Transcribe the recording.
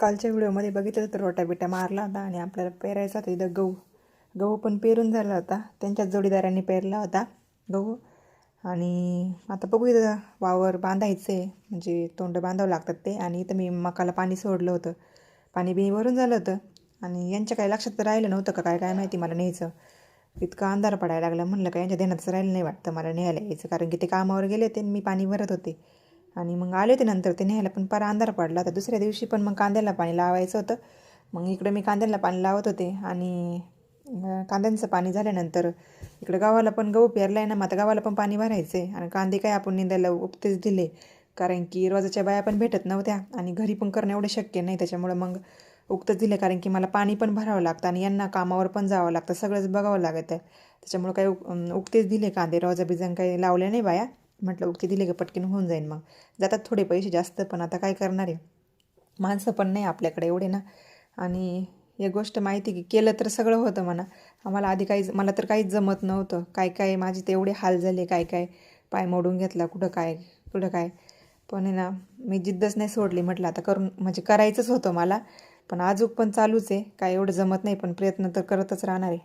कालच्या व्हिडिओमध्ये बघितलं तर रोटाबिटा मारला होता आणि आपल्याला पेरायचा होता इथं गहू. गहू पण पेरून झाला होता. त्यांच्याच जोडीदारांनी पेरला होता गहू. आणि आता बघू इथं वावर बांधायचं आहे म्हणजे तोंड बांधावं लागतात ते. आणि इथं मी मकाला पाणी सोडलं होतं. पाणी बिणी भरून झालं होतं. आणि यांच्या काही लक्षात तर राहिलं नव्हतं का काय काय माहिती मला न्यायचं. इतका अंधार पडायला लागला. म्हणलं का यांच्या ध्यानातच राहिलं नाही वाटतं मला न्यायला यायचं. कारण की ते कामावर गेले होते आणि मी पाणी भरत होते. आणि मग आले होते नंतर ते न्यायला पण पार अंधार पडला तर दुसऱ्या दिवशी पण मग कांद्याला पाणी लावायचं होतं. मग इकडे मी कांद्याला पाणी लावत होते आणि कांद्यांचं पाणी झाल्यानंतर इकडे गावाला पण गहू पेरला आहे ना मग आता गावाला पण पाणी भरायचं आहे आणि कांदे काय आपण निंदायला उपतेच दिले कारण की रोजाच्या बाया पण भेटत नव्हत्या आणि घरी पण करणं एवढं शक्य नाही. त्याच्यामुळं मग उक्तच दिलं कारण की मला पाणी पण भरावं लागतं आणि यांना कामावर पण जावं लागतं. सगळंच बघावं लागतं. त्याच्यामुळं काही उक- उक्तेच दिले कांदे रोजा बिजन काही लावले नाही बाया. म्हटलं ओके दिले का पटकन होऊन जाईल मग. जातात थोडे पैसे जास्त पण आता काय करणार आहे? माणसं पण नाही आपल्याकडे एवढे ना. आणि एक गोष्ट माहिती की केलं तर सगळं होतं म्हणा. आम्हाला आधी काही मला तर काहीच जमत नव्हतं. काय काय माझे ते एवढे हाल झाले काय काय? पाय मोडून घेतला कुठं काय कुठं काय? पण आहे ना मी जिद्दच नाही सोडली म्हटलं आता करून म्हणजे करायचंच होतं मला. पण आजूक पण चालूच आहे. काय एवढं जमत नाही पण प्रयत्न तर करतच राहणार आहे.